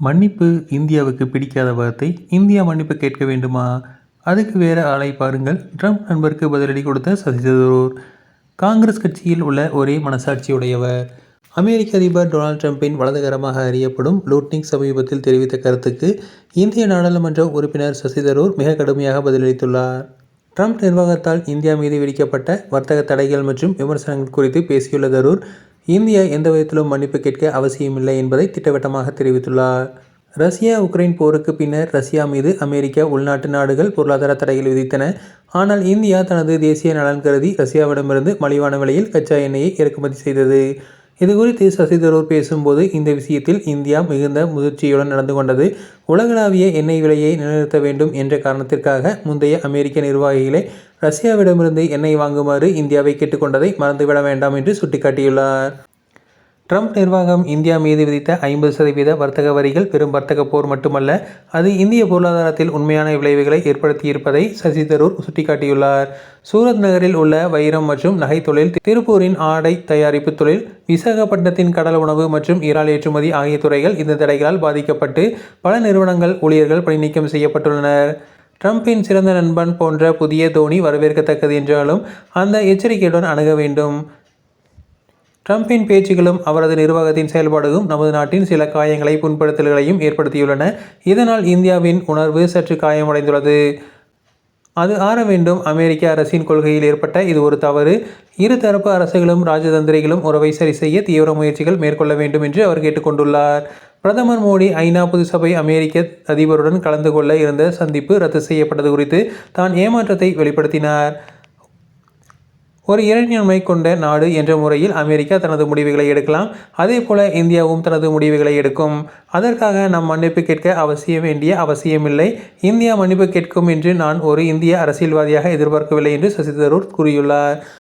மன்னிப்பு இந்தியாவுக்கு பிடிக்காத வார்த்தை இந்தியா மன்னிப்பு கேட்க வேண்டுமா? அதுக்கு வேற ஆளை பாருங்கள். ட்ரம்ப் நண்பருக்கு பதிலடி கொடுத்த சசி தரூர். காங்கிரஸ் கட்சியில் உள்ள ஒரே மனசாட்சியுடையவர். அமெரிக்க அதிபர் டொனால்ட் ட்ரம்பின் வலதுகரமாக அறியப்படும் லூட்னிக் சமீபத்தில் தெரிவித்த கருத்துக்கு இந்திய நாடாளுமன்ற உறுப்பினர் சசி தரூர் மிக கடுமையாக பதிலளித்துள்ளார். ட்ரம்ப் நிர்வாகத்தால் இந்தியா மீது விதிக்கப்பட்ட வர்த்தக தடைகள் மற்றும் விமர்சனங்கள் குறித்து பேசியுள்ள தரூர் இந்தியா எந்த விதத்திலும் மன்னிப்பு கேட்க அவசியமில்லை என்பதை திட்டவட்டமாக தெரிவித்துள்ளார். ரஷ்யா உக்ரைன் போருக்கு பின்னர் ரஷ்யா மீது அமெரிக்கா உள்நாட்டு நாடுகள் பொருளாதார தடைகள் விதித்தன. ஆனால் இந்தியா தனது தேசிய நலன் கருதி ரஷ்யாவிடமிருந்து மலிவான விலையில் கச்சா எண்ணெயை இறக்குமதி செய்தது. இதுகுறித்து சசி தரூர் பேசும்போது இந்த விஷயத்தில் இந்தியா மிகுந்த முதிர்ச்சியுடன் நடந்து கொண்டது. உலகளாவிய எண்ணெய் விலையை நிலைநிறுத்த வேண்டும் என்ற காரணத்திற்காக முந்தைய அமெரிக்க நிர்வாகிகளை ரஷ்யாவிடமிருந்து எண்ணெய் வாங்குமாறு இந்தியாவை கேட்டுக்கொண்டதை மறந்துவிட வேண்டாம் என்று சுட்டிக்காட்டியுள்ளார். ட்ரம்ப் நிர்வாகம் இந்தியா மீது விதித்த ஐம்பது சதவீத வர்த்தக வரிகள் பெரும் வர்த்தக போர் மட்டுமல்ல அது இந்திய பொருளாதாரத்தில் உண்மையான விளைவுகளை ஏற்படுத்தியிருப்பதை சசி தரூர் சுட்டிக்காட்டியுள்ளார். சூரத் நகரில் உள்ள வைரம் மற்றும் நகை தொழில் திருப்பூரின் ஆடை தயாரிப்பு தொழில் விசாகப்பட்டினத்தின் கடல் உணவு மற்றும் இறால் ஏற்றுமதி ஆகிய துறைகள் இந்த தடைகளால் பாதிக்கப்பட்டு பல நிறுவனங்கள் ஊழியர்கள் பணிநீக்கம் செய்யப்பட்டுள்ளனர். ட்ரம்பின் சிறந்த நண்பன் போன்ற புதிய தோனி வரவேற்கத்தக்கது என்றாலும் அந்த எச்சரிக்கையுடன் அணுக வேண்டும். ட்ரம்பின் பேச்சுகளும் அவரது நிர்வாகத்தின் செயல்பாடுகளும் நமது நாட்டின் சில காயங்களை புண்படுத்தல்களையும் ஏற்படுத்தியுள்ளன. இதனால் இந்தியாவின் உணர்வு சற்று காயமடைந்துள்ளது. அது ஆற வேண்டும். அமெரிக்க அரசின் கொள்கையில் ஏற்பட்ட இது ஒரு தவறு. இருதரப்பு அரசுகளும் ராஜதந்திரிகளும் உறவை சரி செய்ய தீவிர முயற்சிகள் மேற்கொள்ள வேண்டும் என்று அவர் கேட்டுக்கொண்டுள்ளார். பிரதமர் மோடி ஐநா பொதுசபை அமெரிக்க அதிபருடன் கலந்து கொள்ள இருந்த சந்திப்பு ரத்து செய்யப்பட்டது குறித்து தான் ஏமாற்றத்தை வெளிப்படுத்தினார். ஒரு இறைநன்மை கொண்ட நாடு என்ற முறையில் அமெரிக்கா தனது முடிவுகளை எடுக்கலாம். அதே போல இந்தியாவும் தனது முடிவுகளை எடுக்கும். அதற்காக நாம் மன்னிப்பு கேட்க அவசியம் வேண்டிய அவசியமில்லை. இந்தியா மன்னிப்பு கேட்கும் என்று நான் ஒரு இந்திய அரசியல்வாதியாக எதிர்பார்க்கவில்லை என்று சசி தரூர் கூறியுள்ளார்.